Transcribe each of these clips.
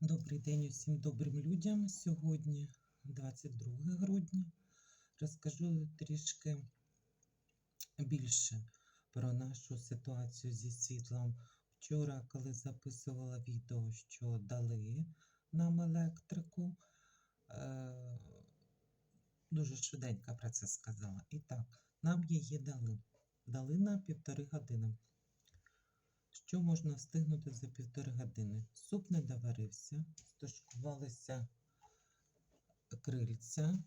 Добрий день усім добрим людям. Сьогодні 22 грудня. Розкажу трішки більше про нашу ситуацію зі світлом. Вчора, коли записувала відео, що дали нам електрику, е, дуже швиденько про це сказала. І так, нам її дали. Дали на півтори години. Що можна встигнути за півтори години? Суп не доварився, стошкувалися крильця.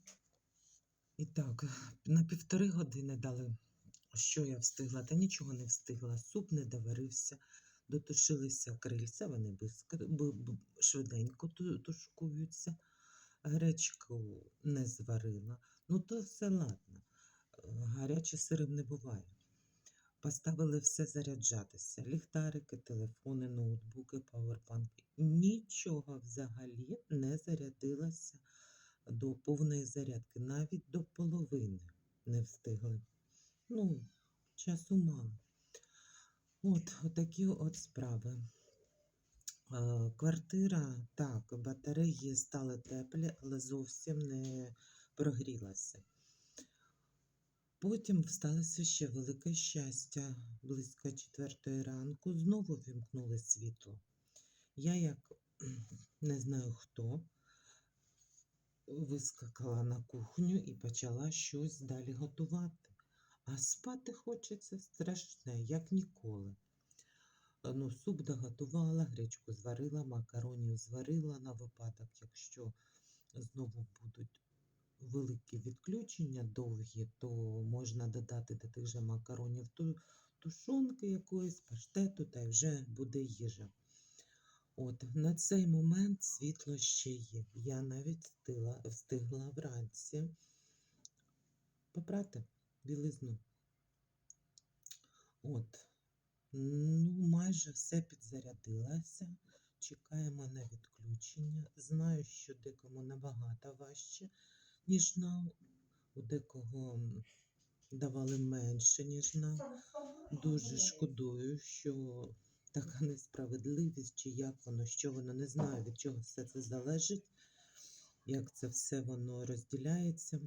І так, на півтори години дали. Що я встигла? Та нічого не встигла. Суп не доварився, дотушилися крильця, вони швиденько тушкуються. Гречку не зварила. Ну, то все ладно. Гаряче сирим не буває. Поставили все заряджатися: ліхтарики, телефони, ноутбуки, павербанки. Нічого взагалі не зарядилося до повної зарядки, навіть до половини не встигли. Ну, часу мало. От, отакі от справи. Квартира, так, батареї стали теплі, але зовсім не прогрілася. Потім сталося ще велике щастя. Близько четвертої ранку знову вімкнули світло. Я, як не знаю хто, вискакала на кухню і почала щось далі готувати. А спати хочеться страшне, як ніколи. Ну, суп доготувала, гречку зварила, макаронів зварила на випадок, якщо знову будуть великі відключення довгі, то можна додати до тих же макаронів тушонки якоїсь, паштету, та й вже буде їжа. От на цей момент світло ще є. Я навіть встигла, встигла вранці попрати білизну. От, ну, майже все підзарядилося. Чекаємо на відключення. Знаю, що декому набагато важче, ніж нам. У декого давали менше, ніж нам. Дуже шкодую, що така несправедливість, чи як воно, що воно, не знаю, від чого все це залежить, як це все воно розділяється.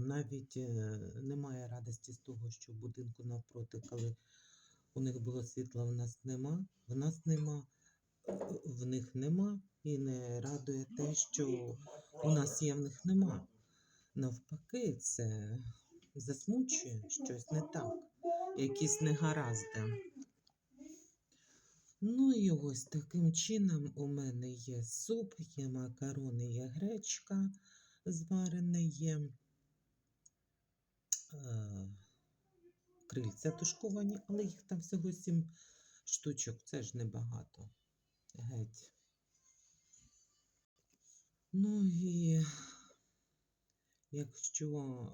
Навіть е, немає радості з того, що в будинку навпроти, коли у них було світла, в нас нема, в нас нема, в- них нема, і не радує те, що у нас є, в них нема. Навпаки, це засмучує щось не так, якісь негаразди. Ну і ось таким чином у мене є суп, є макарони, є гречка зварене, є е, крильця тушковані, але їх там всього сім штучок, це ж небагато. Геть. Ну і якщо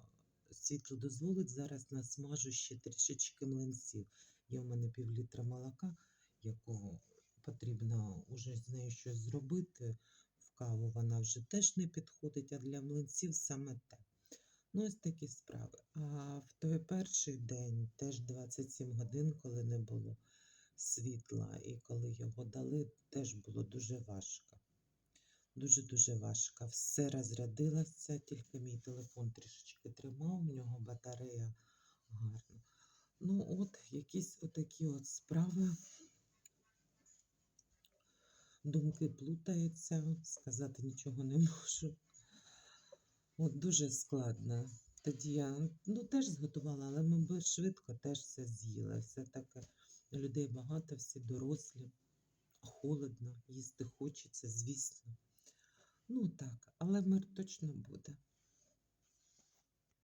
світло дозволить, зараз насмажу ще трішечки млинців. Є в мене пів літра молока, якого потрібно уже з нею щось зробити. В каву вона вже теж не підходить, а для млинців саме те. Ну, ось такі справи. А в той перший день, теж 27 годин, коли не було світла, і коли його дали, теж було дуже важко. Дуже-дуже важко. Все розрядилося, тільки мій телефон трішечки тримав, в нього батарея гарна. Ну, от якісь отакі от справи. Думки плутаються, сказати нічого не можу. От дуже складно. Тоді я ну, теж зготувала, але ми би швидко теж все з'їли. Все таке людей багато, всі дорослі, холодно, їсти хочеться, звісно. Ну так, але мир точно буде.